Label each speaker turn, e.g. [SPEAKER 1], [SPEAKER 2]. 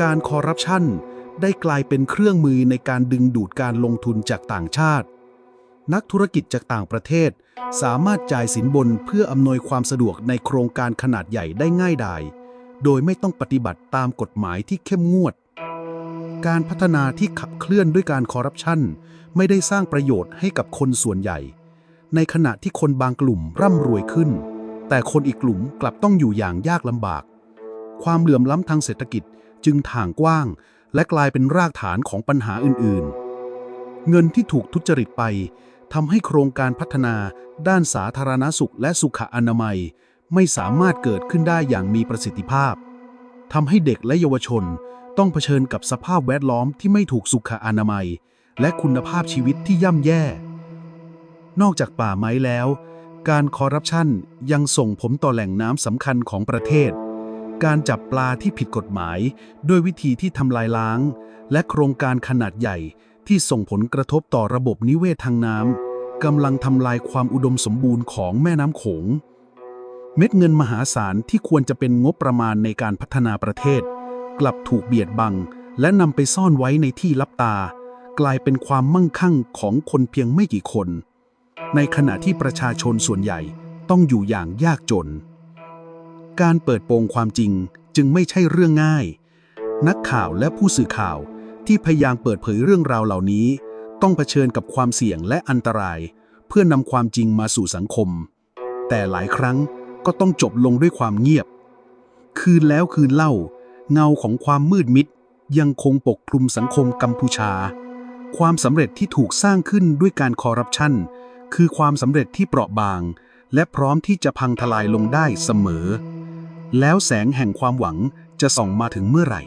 [SPEAKER 1] การคอร์รัปชันได้กลายเป็นเครื่องมือในการดึงดูดการลงทุนจากต่างชาติ นักธุรกิจจากต่างประเทศ สามารถจ่ายสินบนเพื่ออำนวยความสะดวกในโครงการขนาดใหญ่ได้ง่ายดาย โดยไม่ต้องปฏิบัติตามกฎหมายที่เข้มงวด การพัฒนาที่ขับเคลื่อนด้วยการคอร์รัปชันไม่ได้สร้างประโยชน์ให้กับคนส่วนใหญ่ ในขณะที่คนบางกลุ่มร่ำรวยขึ้น แต่คนอีกกลุ่มกลับต้องอยู่อย่างยากลำบาก ความเหลื่อมล้ำทางเศรษฐกิจ จึงถ่างกว้าง และกลายเป็นรากฐานของปัญหาอื่นๆ เงินที่ถูกทุจริตไปทำให้โครงการพัฒนาด้านสาธารณสุขและสุขอนามัย ไม่สามารถเกิดขึ้นได้อย่างมีประสิทธิภาพทำให้เด็กและเยาวชนต้องเผชิญกับสภาพแวดล้อมที่ไม่ถูกสุขอนามัย และคุณภาพชีวิตที่ย่ำแย่ นอกจากป่าไม้แล้ว การคอร์รัปชันยังส่งผลต่อแหล่งน้ำสำคัญของประเทศ การจับปลาที่ผิดกฎหมาย ด้วยวิธีที่ทำลายล้าง และโครงการขนาดใหญ่ที่ส่งผลกระทบต่อระบบนิเวศทางน้ำกำลังทำลายความอุดมสมบูรณ์ของแม่น้ำโขง เม็ดเงินมหาศาลที่ควรจะเป็นงบประมาณในการพัฒนาประเทศ กลับถูกเบียดบัง และนำไปซ่อนไว้ในที่ลับตา กลายเป็นความมั่งคั่งของคนเพียงไม่กี่คน ในขณะที่ประชาชนส่วนใหญ่ต้องอยู่อย่างยากจน การเปิดโปงความจริงจึงไม่ใช่เรื่องง่าย นักข่าวและผู้สื่อข่าวที่พยายามเปิดเผยเรื่องราวเหล่านี้ ต้องเผชิญกับความเสี่ยงและอันตราย เพื่อนำความจริงมาสู่สังคม แต่หลายครั้งก็ต้องจบลงด้วยความเงียบ คืนแล้วคืนเล่า เงาของความมืดมิด ยังคงปกคลุมสังคมกัมพูชา ความสำเร็จที่ถูกสร้างขึ้นด้วยการคอร์รัปชันคือความสำเร็จที่เปราะบาง และพร้อมที่จะพังทลายลงได้เสมอ แล้วแสงแห่งความหวังจะส่องมาถึงเมื่อไหร่